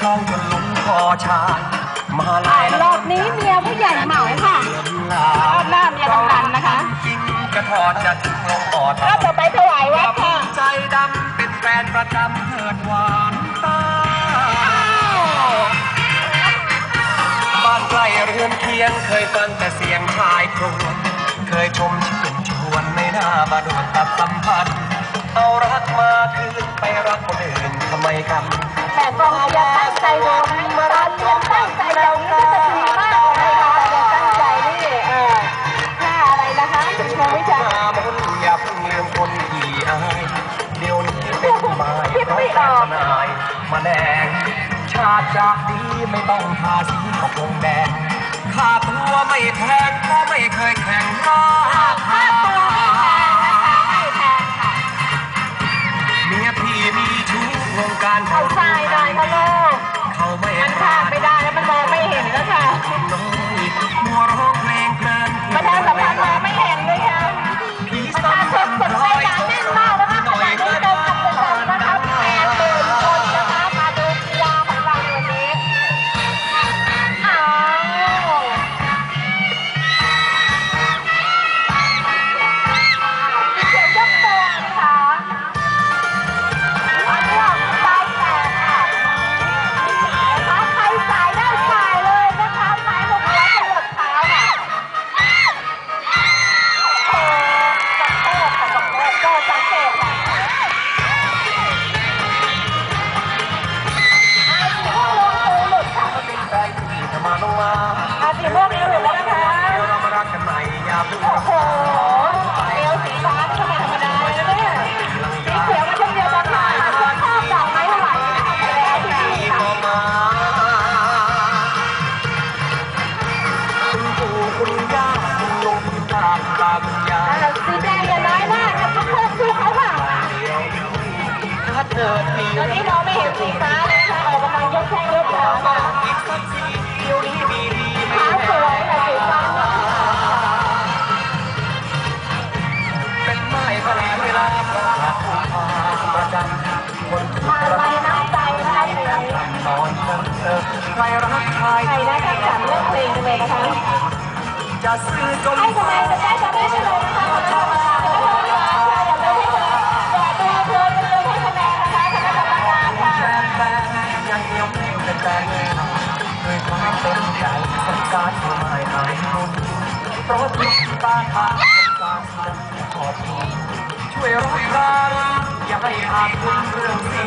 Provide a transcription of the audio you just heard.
คลองจนลุงคอชายมาลายรอบนี้เมียผู้ใหญ่เหมาค่ะลารอบหน้าเมียกำนันนะคะจริงกระถอดจะถึงลงอ่อนรอบต่อไปถวายวัดค่ะใจดำเป็นแฟนประจำเถิดหวานตาบ้านใกล้เรือนเคียงเคยฟังแต่เสียงชายพรมเคยชมชื่นชวนในหน้ามาดูตัดสัมพันธ์เอารักมาคืนไปรักคนอื่นทำไมกันแต่ กองเชียร์ตั้งใจดูมาร้านเรียนตั้งใจเดูนี่ก็จะดีมากเลยค่ะตั้งใจนี่เออท่าอะไรนะคะคุณครูวิชาอย่าเพิ่งลืมคนที่อายเดี๋ยวนี้เป็นไม้เพราะแค่ทนายมาแดงชาติจากดีไม่ต้องทาสีกระโปรงแดงค่าตัวไม่แพงเพราะไม่เคยแข่งราค่าตัวไม่แพงคะไม่แพงค่ะเมียพี่มีชู้วงการเอาทรายหน่อยค่ะลูกเขาไม่มันข้ามไม่ได้แล้วมันมองไม่เห็นแล้วค่ะ โอ้โหเอวสีฟ้าธรรมดาเลยนะเนี่ยสีเขียวก็เช่นเดียวกันค่ะชอบดอกไม้ถวายนะคะแสดงที่นี่ค่ะออกมาคุณปู่คุณย่าคุณลุงคุณตาคุณตาคุณยายแล้วสีแดงอย่าน้อยมากค่ะทุกคนสู้เขาค่ะตอนนี้เราไม่เห็นสีฟ้าเลยค่ะออกกำลังยกแข้งยกขาค่ะ ครรักใครใครได้ทั้งสามเรื่องเพลงกันเลยนะคะจะซื้อจนให้คะแนนจะได้จะได้ไปเลยนะคะคณะกรรมการคณะกรรมการค่ะอย่าลืมให้คะแนนอย่าดูเพลินอย่าลืมให้คะแนนนะคะคณะกรรมการค่ะแฟนแฟนยังเหนียวแน่นแต่ใจด้วยความเต็มใจสงการผู้หมายหายมุนเพราะทุกตาทางสงการขอบคุณช่วยรักกันอย่าให้อาจคุณเรื่องสี